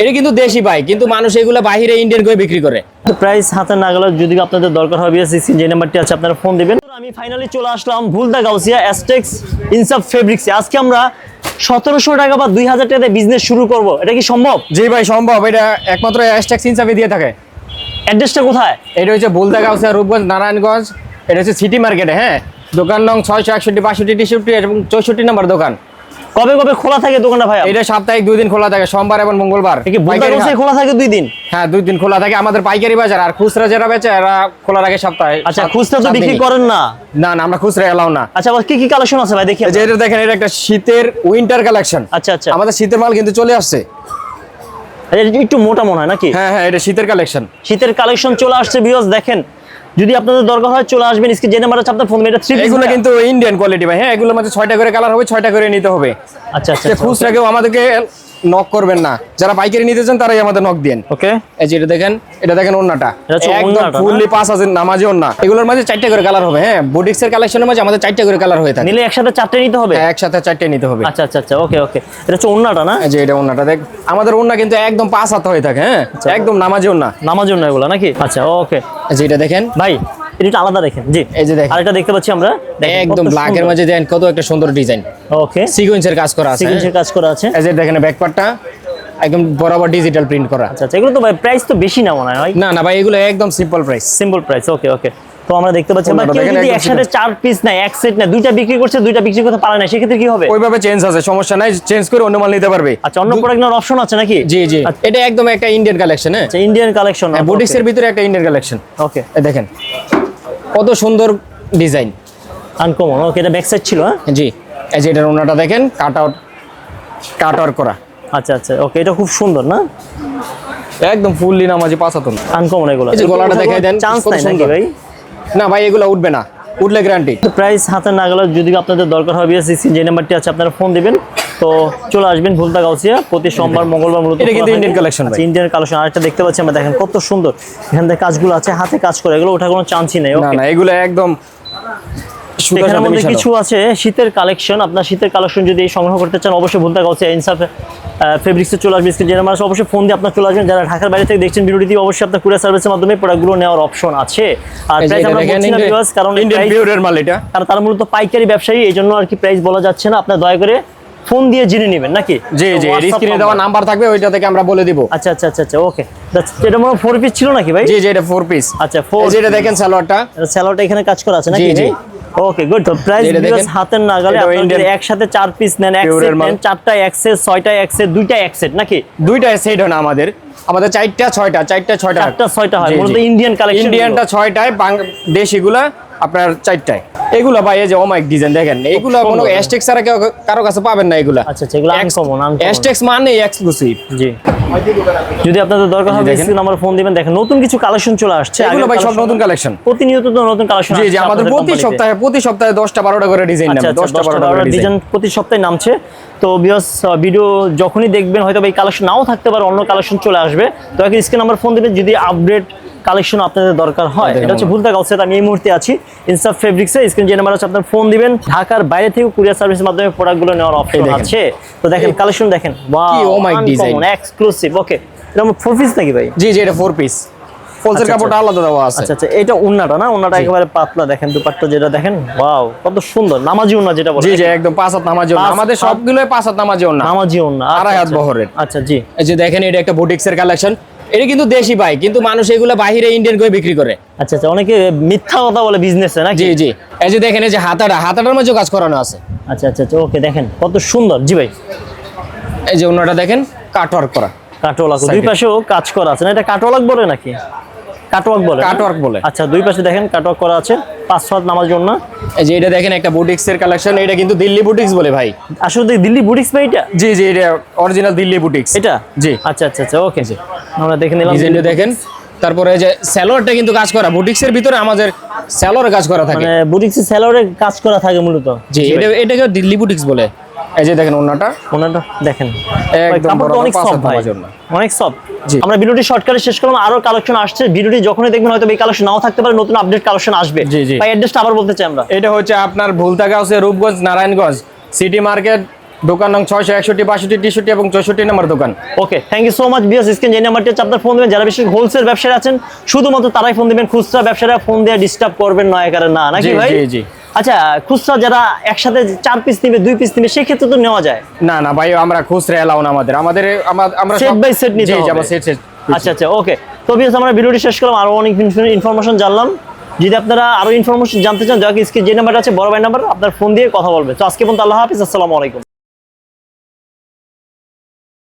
এটা কিন্তু দেশি ভাই কিন্তু মানুষ এগুলো বাইরে ইন্ডিয়ান করে বিক্রি করে? প্রাইস হাতে না গেলে যদি আপনাদের দরকার হবে বিএসসি যে নাম্বারটি আছে আপনারা ফোন দিবেন। আমি ফাইনালি চলে আসলাম ভুলদা গাউসিয়া অ্যাস্টেক্স ইনসাফ ফেব্রিক্সে আজকে আমরা সতেরোশো টাকা বা দুই হাজার টাকাতে বিজনেস শুরু করব। এটা কি সম্ভব? জি ভাই সম্ভব। এটা একমাত্র হ্যাশট্যাগ হিসাবে দিয়ে থাকে। অ্যাড্রেসটা কোথায়? এটা হচ্ছে বুলদা গাউসিয়া রূপগঞ্জ নারায়ণগঞ্জ। এটা হচ্ছে সিটি মার্কেটে হ্যাঁ? দোকান নং ছয়শো একষট্টি বাষট্টি তেষট্টি এবং চৌষট্টি নম্বর দোকান। কবে কবে খোলা থাকে দোকানটা ভাই এটা সাপ্তাহিক দুই দিন খোলা থাকে সোমবার এবং মঙ্গলবার। হাট। খোলা থাকে দুই দিন? হ্যাঁ দুই দিন খোলা থাকে। আমাদের পাইকারি বাজার আর খুচরা যারা বেচে এরা খোলা রাখে সপ্তাহে আচ্ছা খুচরা তো বিক্রি করেন না? না না আমরা খুচরা এলাও না। আচ্ছা কি কি কালেকশন আছে ভাই? দেখি এই যে এটা দেখেন এটা একটা শীতের উইন্টার কালেকশন আচ্ছা আচ্ছা। আমাদের শীতের মাল কিন্তু চলে আসছে। এটা একটু মোটা মনে হয় নাকি? হ্যাঁ হ্যাঁ এটা শীতের কালেকশন শীতের কালেকশন চলে আসছে বিয়স দেখেন। যদি আপনাদের দরকার হয় চলে আসবেন স্ক্রিন। যে নাম্বার আছে আপনার ফোন এটা থ্রি এগুলো কিন্তু ইন্ডিয়ান কোয়ালিটি ভাই হ্যাঁ এগুলো মধ্যে ছয়টা করে কালার হবে ছয়টা করে নিতে হবে। আচ্ছা আচ্ছা যে খুচরা কেউ আমাদেরকে নক করবেন না। যারা পাইকারি নিতে চান তারাই আমাদের নক দেন ওকে এই যে এটা দেখেন এটা দেখেন ওন্নাটা একদম ফুললি পাঁচ আছে নামাজি ওন্না এগুলোর মাঝে চারটা করে কালার হবে হ্যাঁ? বুটিক্স এর কালেকশনের মাঝে আমাদের চারটা করে কালার হয়ে থাকে। নিলে একসাথে চারটে নিতে হবে? হ্যাঁ, একসাথে চারটে নিতে হবে। আচ্ছা আচ্ছা আচ্ছা ওকে ওকে এটা হচ্ছে ওন্নাটা না? এই যে এটা ওন্নাটা দেখ আমাদের ওন্না কিন্তু একদম পাস হাত হয়ে থাকে হ্যাঁ? আচ্ছা। একদম নামাজি ওন্না নামার জন্য এগুলো নাকি? আচ্ছা ওকে এই যে এটা দেখেন। ভাই এটা আলাদা দেখেন জি। এই যে দেখেন। আরেকটা দেখতে পাচ্ছি আমরা। একদম ব্ল্যাক এর। মাঝে দেন কত একটা সুন্দর ডিজাইন ওকে সিকোয়েন্সের কাজ করা আছে। সিকুয়েন্সের কাজ করা আছে। এই যে দেখেন ব্যাকপার্টটা একদম বরাবর ডিজিটাল প্রিন্ট করা। আচ্ছা আচ্ছা এগুলো তো ভাই প্রাইস তো বেশি না মনে হয় না না ভাই এগুলো একদম simple price simple price okay okay তো আমরা দেখতে পাচ্ছি আমরা কেউ যদি একসাথে চার পিস নেয় এক সেট নেয় দুইটা বিক্রি করছে দুইটা বিক্রি করতে পারে না সেক্ষেত্রে কি হবে? ওইভাবে চেঞ্জ আছে সমস্যা নাই চেঞ্জ করে অন্য মাল নিতে পারবে। আচ্ছা অন্য প্রোডাক্ট নেওয়ার অপশন আছে নাকি? জি জি। এটা একদম একটা ইন্ডিয়ান কালেকশন হ্যাঁ? আচ্ছা ইন্ডিয়ান কালেকশন বুটিক্স এর ভিতরে একটা ইন্ডিয়ান কালেকশন ওকে দেখেন। কত সুন্দর ডিজাইন। আনকমন ওকে এটা ব্যাক সাইড ছিল হ্যাঁ? জি এই যে এটার ওনাটা দেখেন কাট আউট কাট আউট করা। আচ্ছা আচ্ছা ওকে এটা খুব সুন্দর না? একদম ফুললি নামাজি পাঁচাতন। আনকমন এগুলো। এই যে গলাটা দেখাই দেন, চান্স নাই নাকি ভাই? না ভাই এগুলো উঠবে না উঠলে গ্যারান্টি প্রাইস হাতে না গেলে যদি আপনাদের দরকার হয় বিএসসি যে নাম্বারটি আছে আপনারা ফোন দিবেন। তো চলে আসবেন ভুলতা গাউসিয়া। প্রতি সোমবার মঙ্গলবার মূলত এটা কিন্তু থাকে। collection ভাই। আচ্ছা, ইন্ডিয়ান কালেকশন আরেকটা দেখতে পাচ্ছি আমরা দেখেন কত সুন্দর। এখান থেকে কাজগুলো আছে হাতে কাজ করে এগুলো ওঠা কোনো চান্সই নেই না না এগুলো একদম এখানের মধ্যে কিছু আছে শীতের কালেকশন আপনার শীতের কালেকশন যদি সংগ্রহ করতে চান অবশ্যই ভুলতা গাউসিয়া ইনসাফ ফেব্রিক্সে চলে আসবে স্ক্রিন যে অবশ্যই ফোন দিয়ে আপনার চলে আসবেন। যারা ঢাকার বাইরে থেকে দেখছেন ভিডিওটি অবশ্যই আপনার কুরিয়ার সার্ভিসের মাধ্যমে প্রোডাক্টগুলো নেওয়ার অপশন আছে। আর প্রাইস আমরা বলছি না viewers, কারণ Indian price- মাল এটা। কারণ তারা মূলত পাইকারি ব্যবসায়ী এই জন্য আর কি প্রাইস বলা যাচ্ছে না। আপনার দয়া করে ফোন দিয়ে জেনে নেবেন নাকি? জি জি স্ক্রিনে দেওয়া নাম্বার থাকবে ওইটা থেকে আমরা বলে দিব। আচ্ছা আচ্ছা আচ্ছা আচ্ছা ওকে এটা মনে ফোর পিস ছিল নাকি ভাই? জি জি এটা ফোর পিস আচ্ছা ফোর যেটা দেখেন সালোয়ারটা। স্যালোটা এখানে কাজ করা আছে নাকি জি, জি। ওকে গুড তো প্রাইস যেটা হাতের নাগালে Indian- একসাথে চার পিস নেন এক সেট নেন চারটা এক সেট ছয়টা এক সেট দুইটা এক সেট নাকি? দুইটা সেট হয় না আমাদের। আমাদের চারটা ছয়টা চারটা ছয়টা। চারটা ছয়টা হয়। মূলত ইন্ডিয়ান কালেকশন ইন্ডিয়ানটা ছয়টায় দেশিগুলা আপনার চারটায়। এগুলা ভাই এই যে অমাইক ডিজাইন দেখেন এগুলা কোনো। অ্যাস্টেক্স ছাড়া কেউ কারও কাছে পাবেন না এগুলা। আচ্ছা আচ্ছা এগুলো আনকমন আনকমন অ্যাস্টেক্স মানে এক্সক্লুসিভ জি। যদি আপনাদের দরকার হয় দেখেন। স্ক্রিন নাম্বার ফোন দিবেন। দেখেন নতুন কিছু কালেকশন চলে আসছে। এগুলো ভাই সব নতুন কালেকশন প্রতিনিয়ত তো নতুন কালেকশন জি জি আমাদের প্রতি সপ্তাহে প্রতি সপ্তাহে দশটা বারোটা করে ডিজাইন নামে আচ্ছা দশটা দশটা বারোটা বারোটা করে ডিজাইন প্রতি সপ্তাহে নামছে। তো বিয়স ভিডিও যখনই দেখবেন হয়তো এই কালেকশন নাও থাকতে পারে অন্য কালেকশন চলে আসবে। তো স্ক্রিন নাম্বার ফোন দিবেন। যদি আপডেট কালেকশন আপনাদের দরকার হয়। এটা হচ্ছে ভুলতা গাউসেট আমি এই মুহূর্তে আছি। ইনসাফ ফেব্রিক্সে স্ক্রিন যে নাম্বার আছে আপনার ফোন দিবেন। ঢাকার বাইরে থেকে কুরিয়ার সার্ভিসের মাধ্যমে প্রোডাক্টগুলো নেওয়ার অপশন আছে। তো দেখেন কালেকশন দেখেন। Design। এক্সক্লুসিভ ওকে এটা ফোর পিস নাকি ভাই? জি জি এটা ফোর পিস ফলসের আচ্ছা, কাপড়টা আলাদা দেওয়া আছে। আচ্ছা আচ্ছা এটা উন্নাটা না? উন্নাটা একেবারে পাতলা দেখেন দুপাট্টা যেটা দেখেন। ওয়াও কত সুন্দর নামাজি উন্না যেটা বলে জি জি একদম পাঁচ হাত নামাজি। পাঁচ আমাদের সবগুলোই পাঁচ হাত নামাজি ওড়না নামাজি উন্না আচ্ছা, আড়াই হাত আচ্ছা। বহরের। আচ্ছা জি। এই যে দেখেন এটা একটা বুটিক্সের কালেকশন এটা কিন্তু দেশি ভাই কিন্তু মানুষ এগুলো বাইরে ইন্ডিয়ান করে বিক্রি করে। আচ্ছা আচ্ছা অনেকে মিথ্যা কথা বলে বিজনেস নাকি? জি জি। এই যে দেখেন এই যে হাতাটা হাতাটার মধ্যে কাজ করানো আছে। আচ্ছা আচ্ছা আচ্ছা ওকে দেখেন কত সুন্দর। জি ভাই। এই যে ওনাটা দেখেন কাটওয়ার্ক করা। কাটওয়ার্ক দুই পাশেও কাজ করা আছে। না এটা কাটওয়ালাক বলে নাকি? কাটওয়ার্ক বলে কাটওয়ার্ক বলে। আচ্ছা দুই পাশে দেখেন কাটওয়ার্ক করা আছে পাঁচ সাত নামার জন্য। এই যে এটা দেখেন একটা বুটিক্সের কালেকশন এটা কিন্তু দিল্লি বুটিক্স বলে ভাই। আসলে দিল্লি বুটিক্স ভাই এটা? জি জি এটা অরিজিনাল দিল্লি বুটিক্স এটা? জি। আচ্ছা আচ্ছা আচ্ছা ওকে জি। আমরা দেখে নিলাম ডিজাইনটা দেখেন তারপরে এই যে স্যালোয়ারটা কিন্তু কাজ করা বুটিক্সের ভিতরে আমাদের স্যালোয়ারে কাজ করা থাকে। মানে বুটিক্স স্যালোরে কাজ করা থাকে মূলত? জি এটা এটাকে দিল্লি বুটিক্স বলে। এই যে দেখেন ওনাটা ওনাটা দেখেন। একদম অনেক সফট ভাই। অনেক সফট। আমরা ভিডিওটি শর্টকাটে শেষ করলাম আরও কালেকশন আসছে। ভিডিওটি যখনই দেখবেন হয়তো এই কালেকশন নাও থাকতে পারে নতুন আপডেট কালেকশন আসবে। ভাই অ্যাড্রেসটা আবার বলতে চাই আমরা। এটা হচ্ছে আপনার ভুলতাগা হচ্ছে রূপগঞ্জ নারায়ণগঞ্জ সিটি মার্কেট দোকান নং ছয়শো একষট্টি বাষট্টি তেষট্টি এবং চৌষট্টি নম্বর দোকান। Okay thank you so much BS screen যে নাম্বারটি হচ্ছে আপনার ফোন দেবেন যারা বেশি হোলসেল ব্যবসায়ী আছেন শুধুমাত্র তারাই ফোন দেবেন খুচরা ব্যবসায়ীরা ফোন দিয়ে ডিস্টার্ব করবেন নয় কারণ না নাকি ভাই? জি, জি। আচ্ছা খুচরা যারা একসাথে চার পিস নিবে দুই পিস নিবে সেক্ষেত্রে তো নেওয়া যায়? না না ভাই আমরা খুচরা এলাও না আমাদের। আমাদের আমা- আমরা সেট বাই সেট নিতে হবে। সেট সেট আচ্ছা আচ্ছা ওকে তো বিয়াস আমরা ভিডিওটি শেষ করলাম। আরও অনেক ইনফরমেশন জানলাম। যদি আপনারা আরও ইনফরমেশন জানতে চান যাকে স্ক্রিন যে নাম্বারটা আছে বড় ভাই নাম্বার আপনার ফোন দিয়ে কথা বলবে তো আজকে পর্যন্ত আল্লাহ হাফিজ আসসালামু আলাইকুম।